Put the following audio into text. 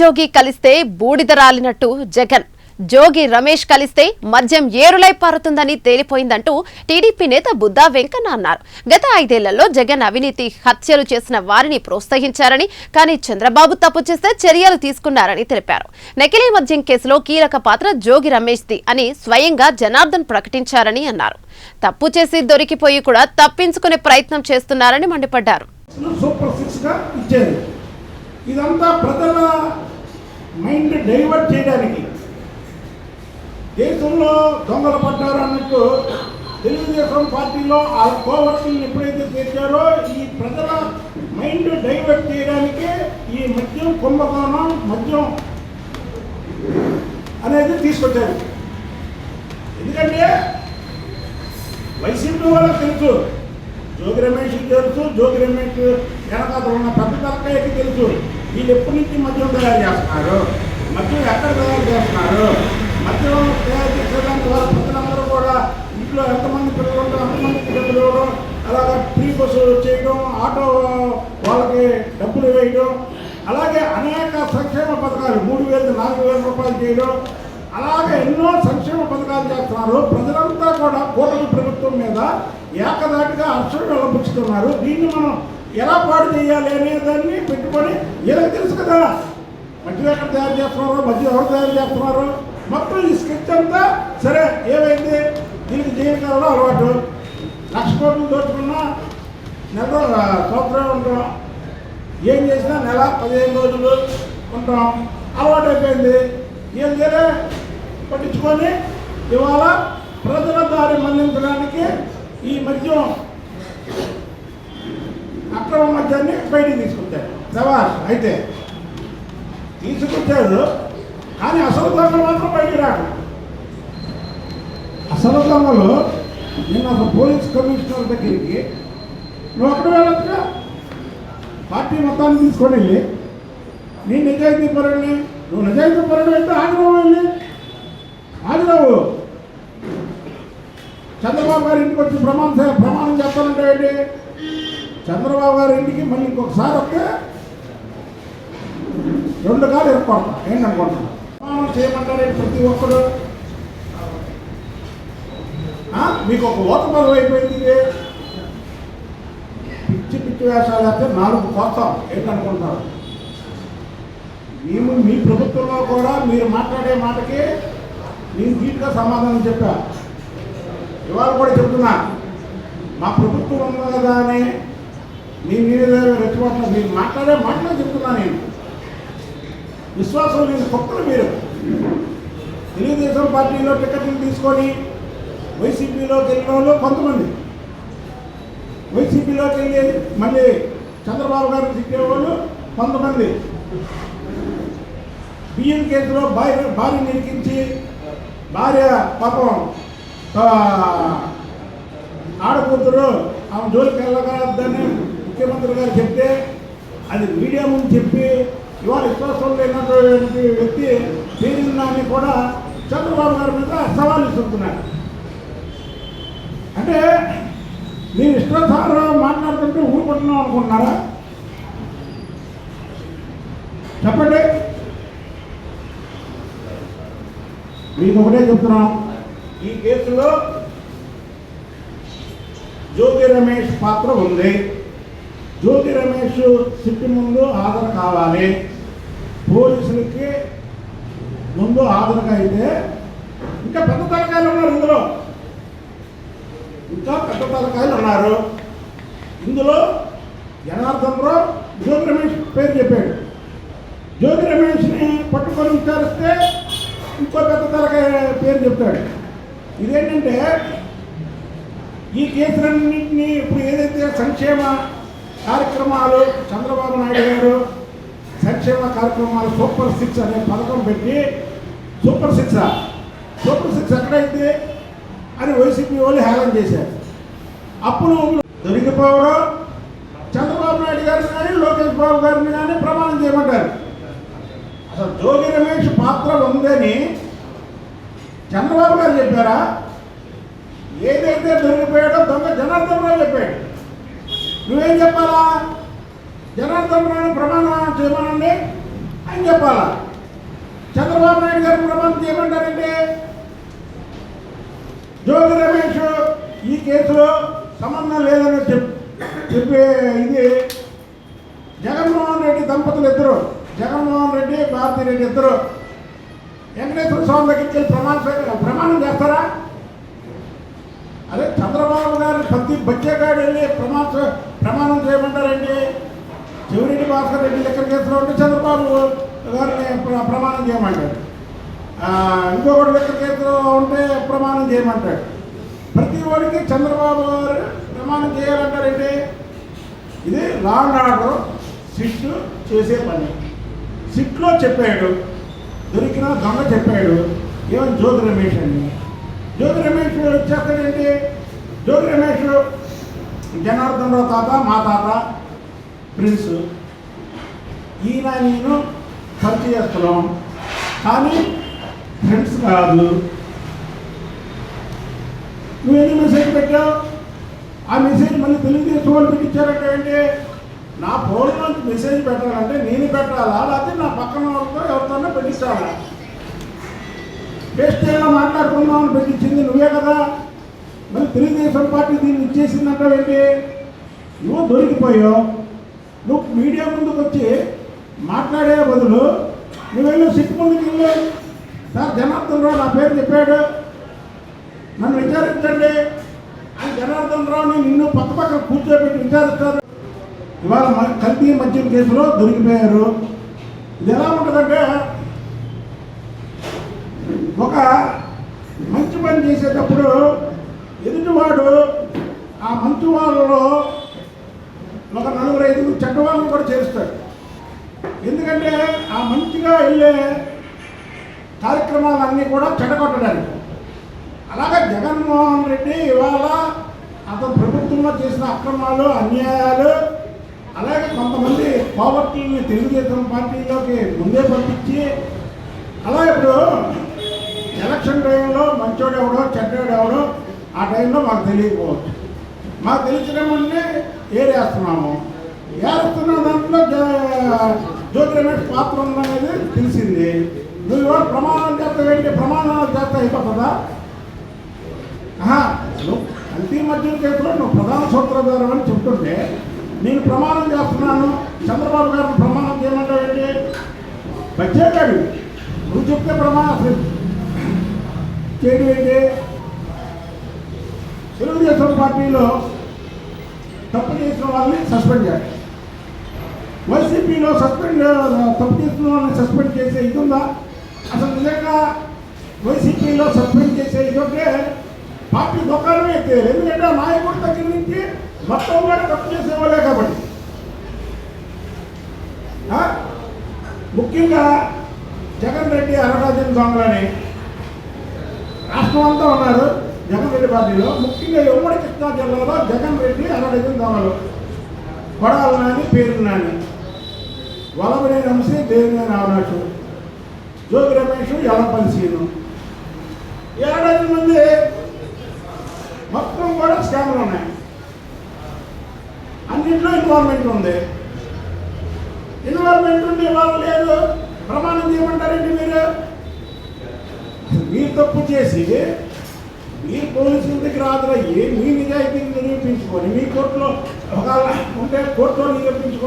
జోగి కలిస్తే బూడిద రాలినట్టు జగన్. జోగి రమేష్ కలిస్తే మద్యం ఏరులై పారుతుందని తేలిపోయిందంటూ టీడీపీ నేత బుద్దా వెంకన్న అన్నారు. గత ఐదేళ్ళలో జగన్ అవినీతి హత్యలు చేసిన వారిని ప్రోత్సహించారని కానీ చంద్రబాబు తప్పు చేస్తే చర్యలు తీసుకున్నారని తెలిపారు. నకిలీ మద్యం కేసులో కీలక పాత్ర జోగి రమేష్ది అని స్వయంగా జనార్దన్ ప్రకటించారని అన్నారు. తప్పు చేసి దొరికిపోయి కూడా తప్పించుకునే ప్రయత్నం చేస్తున్నారని మండిపడ్డారు. సూపర్ ఇదంతా ప్రజల మైండ్ డైవర్ట్ చేయడానికి. దేశంలో దొంగలు పడ్డారు అన్నట్టు తెలుగుదేశం పార్టీలో ఆ కోవర్టులను ఎప్పుడైతే తెచ్చారో ఈ ప్రజల మైండ్ డైవర్ట్ చేయడానికి ఈ మద్యం కుంభకోణం మద్యం అనేది తీసుకొచ్చారు. ఎందుకంటే వైసీపీ వాళ్ళకి తెలుసు జోగి రమేష్ తెలుసు జోగి రమేష్ వెనకాల ఉన్న పెద్ద తలకాయకి తెలుసు. వీళ్ళు ఎప్పటి నుంచి మద్యం తయారు చేస్తున్నారు? మద్యం ఎక్కడ తయారు చేస్తున్నారు? మద్యం తయారు చేసేదానికి వాళ్ళ ప్రజలందరూ కూడా ఇంట్లో ఎంతమంది పిల్లలు ఉంటే అంతమందికి డబ్బులు ఇవ్వడం అలాగే ఫ్రీ బస్సు చేయడం ఆటో వాళ్ళకి డబ్బులు వేయడం అలాగే అనేక సంక్షేమ పథకాలు మూడు వేలు నాలుగు వేల రూపాయలు చేయడం అలాగే ఎన్నో సంక్షేమ పథకాలు చేస్తున్నారు. ప్రజలంతా కూడా కూటమి ప్రభుత్వం మీద ఏకదాటిగా హర్షం వెల్లబుచ్చుతున్నారు దీన్ని మనం ఎలా పాడు చేయాలి అనే దాన్ని పెట్టుకొని ఇలా తెలుసు కదా. మధ్య ఎక్కడ తయారు చేస్తున్నారు మధ్య ఎవరు తయారు చేస్తున్నారు. మొత్తం ఈ స్కెచ్ అంతా సరే ఏమైంది? దీనికి జీవితంలో అలవాటు. లక్ష కోట్లు దోచుకున్నా నెల సంవత్సరం ఉంటాం. ఏం చేసినా నెల పదిహేను రోజులు ఉంటాం. అలవాటు అయిపోయింది. ఏం చేయలే? పట్టించుకొని ఇవాళ ప్రజల దారి మళ్ళించడానికి ఈ మద్యం అక్రమ మద్యాన్ని బయటికి తీసుకొచ్చారు సవాల్. అయితే తీసుకొచ్చారు కానీ అసలు దొంగలు మాత్రం బయటికి రాడు అసలు దొంగలు నిన్న ఒక పోలీస్ కమిషనర్ దగ్గరికి నువ్వు అక్కడ వెళ్ళొచ్చుగా? పార్టీ మొత్తాన్ని తీసుకొని వెళ్ళి నీ నిజాయితీ పరుడిని నువ్వు నిజాయితీ పరుడు అయితే ఆగ్రహం వెళ్ళి. ఆగ్రహం చంద్రబాబు గారి ఇంటికి వచ్చి ప్రమాణం ప్రమాణం చెప్పాలంటే ఏంటి? చంద్రబాబు గారి ఇంటికి మళ్ళీ ఇంకొకసారి వస్తే రెండు కాలు ఎరుకోడతాం ఏంటనుకుంటున్నా ప్రమాణం ప్రతి ఒక్కరు? మీకు ఒక ఓత పదవి అయిపోయింది పిచ్చి పిచ్చి వేషాలు వేస్తే నాలుగు కోస్తాం ఏంటనుకుంటారు మేము మీ ప్రభుత్వంలో కూడా మీరు మాట్లాడే మాటకి నేను నీట్గా సమాధానం చెప్పా ఇవాళ కూడా చెప్తున్నా. మా ప్రభుత్వం ఉంది కదా అని మీ మీద రెచ్చగొట్టిన మీరు మాట్లాడే మాటలే చెప్తున్నా నేను. విశ్వాసం లేని కుక్కలు మీరు. తెలుగుదేశం పార్టీలో టికెట్లు తీసుకొని వైసీపీలో వెళ్ళిన వాళ్ళు కొంతమంది. వైసీపీలోకి వెళ్ళి మళ్ళీ చంద్రబాబు గారు తిట్టేవాళ్ళు కొంతమంది. బియ్యం కేసులో భార్య భార్య నిరికించి భార్య పాపం ఆడకూతురు ఆమె జోలికి వెళ్ళగలదని ముఖ్యమంత్రి గారు చెప్తే అది మీడియా ముందు చెప్పి ఇవాళ విశ్వాసం లేనటువంటి వ్యక్తి తీరిందాన్ని కూడా చంద్రబాబు గారి మీద సవాల్ ఇస్తున్నారు అంటే మీరు ఇష్టానుసారం మాట్లాడుతుంటే ఊరుకుంటున్నాం అనుకుంటున్నారా? చెప్పండి. మీకు ఒకటే చెప్తున్నాం. ఈ కేసులో జ్యోతి రమేష్ పాత్ర ఉంది. జ్యోతి రమేష్ సిట్టి ముందు హాజరు కావాలి. పోలీసులకి ముందు హాజరుగా అయితే ఇంకా పెద్ద తలకాయలు ఉన్నారు ఇందులో. ఇంకా పెద్ద తలకాయలు ఉన్నారు. ఇందులో జనార్దనరావు జ్యోతి రమేష్ పేరు చెప్పాడు. జ్యోతి రమేష్ని పట్టుకొని విచారిస్తే ఇంకో పెద్ద తలకాయ పేరు చెప్తాడు. ఇదేంటంటే ఈ కేసులన్నింటినీ ఇప్పుడు ఏదైతే సంక్షేమ కార్యక్రమాలు చంద్రబాబు నాయుడు గారు సంక్షేమ కార్యక్రమాలు సూపర్ సిక్స్ అనే పథకం పెట్టి సూపర్ సిక్స్ సూపర్ సిక్స్ ఎక్కడైతే అని వైసీపీ వాళ్ళు హేళన చేశారు. అప్పులు దొరికిపోవడం చంద్రబాబు నాయుడు గారిని కానీ లోకేష్ బాబు గారిని కానీ ప్రమాణం చేయమంటారు. అసలు జోగి రమేష్ పాత్ర ఉందని చంద్రబాబు గారు చెప్పారా? ఏదైతే దొరికిపోయాడో దొంగ జనార్దన్ రావు చెప్పాడు. నువ్వేం చెప్పాలా? జనార్దన్ రావు ప్రమాణం చేయమనండి అని చెప్పాలా? చంద్రబాబు నాయుడు గారు ప్రమాణం చేయమంటారంటే జోగి రమేష్ ఈ కేసులో సంబంధం లేదని చెప్ చెప్పే ఇది జగన్మోహన్ రెడ్డి దంపతులు ఇద్దరు. జగన్మోహన్ రెడ్డి భారతీ రెడ్డి ఇద్దరు. వెంకటేశ్వర స్వామి దగ్గరికి వెళ్ళి ప్రమాణ ప్రమాణం చేస్తారా? అదే చంద్రబాబు గారు ప్రతి బచ్చేగాడు వెళ్ళి ప్రమాణ ప్రమాణం చేయమంటారండి? చెవిరెడ్డి భాస్కర్ రెడ్డి లెక్కల కేసులో ఉంటే చంద్రబాబు గారిని ప్రమాణం చేయమంటాడు. ఇంకొకటి లెక్కల కేసులో ఉంటే ప్రమాణం చేయమంటాడు. ప్రతి వాడికి చంద్రబాబు గారు ప్రమాణం చేయాలంటారండి? ఇది లా అండ్ ఆర్డర్ సిట్ చేసే పని. సిట్లో చెప్పాడు. దొరికిన దొంగ చెప్పాడు. ఏమని జ్యోతి రమేష్ అని. జ్యోతి రమేష్ వచ్చేస్తాడంటే జ్యోతి రమేష్ జనార్దన్ రావు తాత మా తాత ప్రిన్స్. ఈయన నేను పరిచయస్తున్నాం కానీ ఫ్రెండ్స్ కాదు. నువ్వు ఎన్ని మెసేజ్ పెట్టావు? ఆ మెసేజ్ మళ్ళీ తెలుగుదేశం వాళ్ళు పెట్టించారంటే ఏంటి? నా ఫోన్ నుంచి మెసేజ్ పెట్టాలంటే నేను పెట్టాలా? లేకపోతే నా పక్కన వాళ్ళతో ఎవరితోనో పెట్టించాలా ఏమో మాట్లాడుకుందామని పెట్టించింది నువ్వే కదా. మరి తెలుగుదేశం పార్టీ దీన్ని ఇచ్చేసిందంటావేంటి? నువ్వు దొరికిపోయావు. నువ్వు మీడియా ముందుకు వచ్చి మాట్లాడే బదులు నువ్వెళ్ళు సిట్ ముందుకు వెళ్ళు. సార్ జనార్దన్ రావు నా పేరు చెప్పాడు. నన్ను విచారించండి. అని జనార్దన్ రావుని నిన్ను పక్క పక్కన కూర్చోబెట్టి విచారిస్తారు. ఇవాళ కల్తీ మద్యం కేసులో దొరికిపోయారు. ఇది ఎలా ఉంటుందంటే ఒక మంచి పని చేసేటప్పుడు ఎదుటివాడు ఆ మంత్రి వాళ్ళలో ఒక నలుగురు ఐదుగురు చెడ్డవాళ్ళని కూడా చేరుస్తాడు ఎందుకంటే ఆ మంచిగా వెళ్ళే కార్యక్రమాలన్నీ కూడా చెడగొట్టడానికి. అలాగే జగన్మోహన్ రెడ్డి ఇవాళ అతను ప్రభుత్వంలో చేసిన అక్రమాలు అన్యాయాలు అలాగే కొంతమంది పావర్టీని తెలుగుదేశం పార్టీలోకి ముందే పంపించి అలా ఇప్పుడు ఎలక్షన్ టైంలో మంచోడు ఎవడో చెడ్డోడు ఎవడో ఆ టైంలో మాకు తెలియకపోవచ్చు. మాకు తెలిసినమంటే ఏరేస్తున్నాము ఏరుస్తున్న దాంట్లో జ- దాంట్లో పాత్ర ఉందనేది తెలిసింది. నువ్వు కూడా ప్రమాణాలు చేస్తా వెళ్ళి ప్రమాణాలు చేస్తా అయిపోతుందా? అంతిమ నువ్వు కేసులో నువ్వు ప్రధాన సూత్రధారం అని చెప్తుంటే నేను ప్రమాణం చేస్తున్నాను. చంద్రబాబు గారిని ప్రమాణం చేయమంటావేంటి బచ్చేగాడు. నువ్వు చెప్తే ప్రమాణం చేయడం. ఏంటి తెలుగుదేశం పార్టీలో తప్పు చేసిన వాళ్ళని సస్పెండ్ చేయాలి. వైసీపీలో సస్పెండ్ తప్పు చేసిన వాళ్ళని సస్పెండ్ చేసే ఇది ఉందా? అసలు నిజంగా వైసీపీలో సస్పెండ్ చేసే ఇది ఉంటే పార్టీ దుకాణమే అయితే ఎందుకంటే ఆ నాయకుడి దగ్గర నుంచి మొత్తం కూడా తప్పు చేసేవాళ్ళే కాబట్టి. ముఖ్యంగా జగన్ రెడ్డి అరరాజన్ స్వామి రాష్ట్రం అంతా ఉన్నారు. జగన్ రెడ్డి పార్టీలో ముఖ్యంగా ఉమ్మడి కృష్ణా జిల్లాలో జగన్ రెడ్డి అరడజన్ దొంగలు కొడాలి నాని పేరు నాని. వలమనే వంశీ దేవినేని అవినాష్ జోగి రమేష్ ఎలపల్లి సీను. ఏడాది మంది మొత్తం కూడా స్కామ్లు ఉన్నాయి. అన్నింటిలో ఇన్వాల్వ్మెంట్ ఉంది. ఇన్వాల్వ్మెంట్ ఉండి వాళ్ళు లేదు. ప్రమాణం చేయమంటారండి మీరు? మీరు తప్పు చేసి మీరు పోలీసుల దగ్గర హాజరయ్యి మీ నిజాయితీని నిరూపించుకొని మీ కోర్టులో ఒకవేళ ఉంటే కోర్టులో నిరూపించుకొని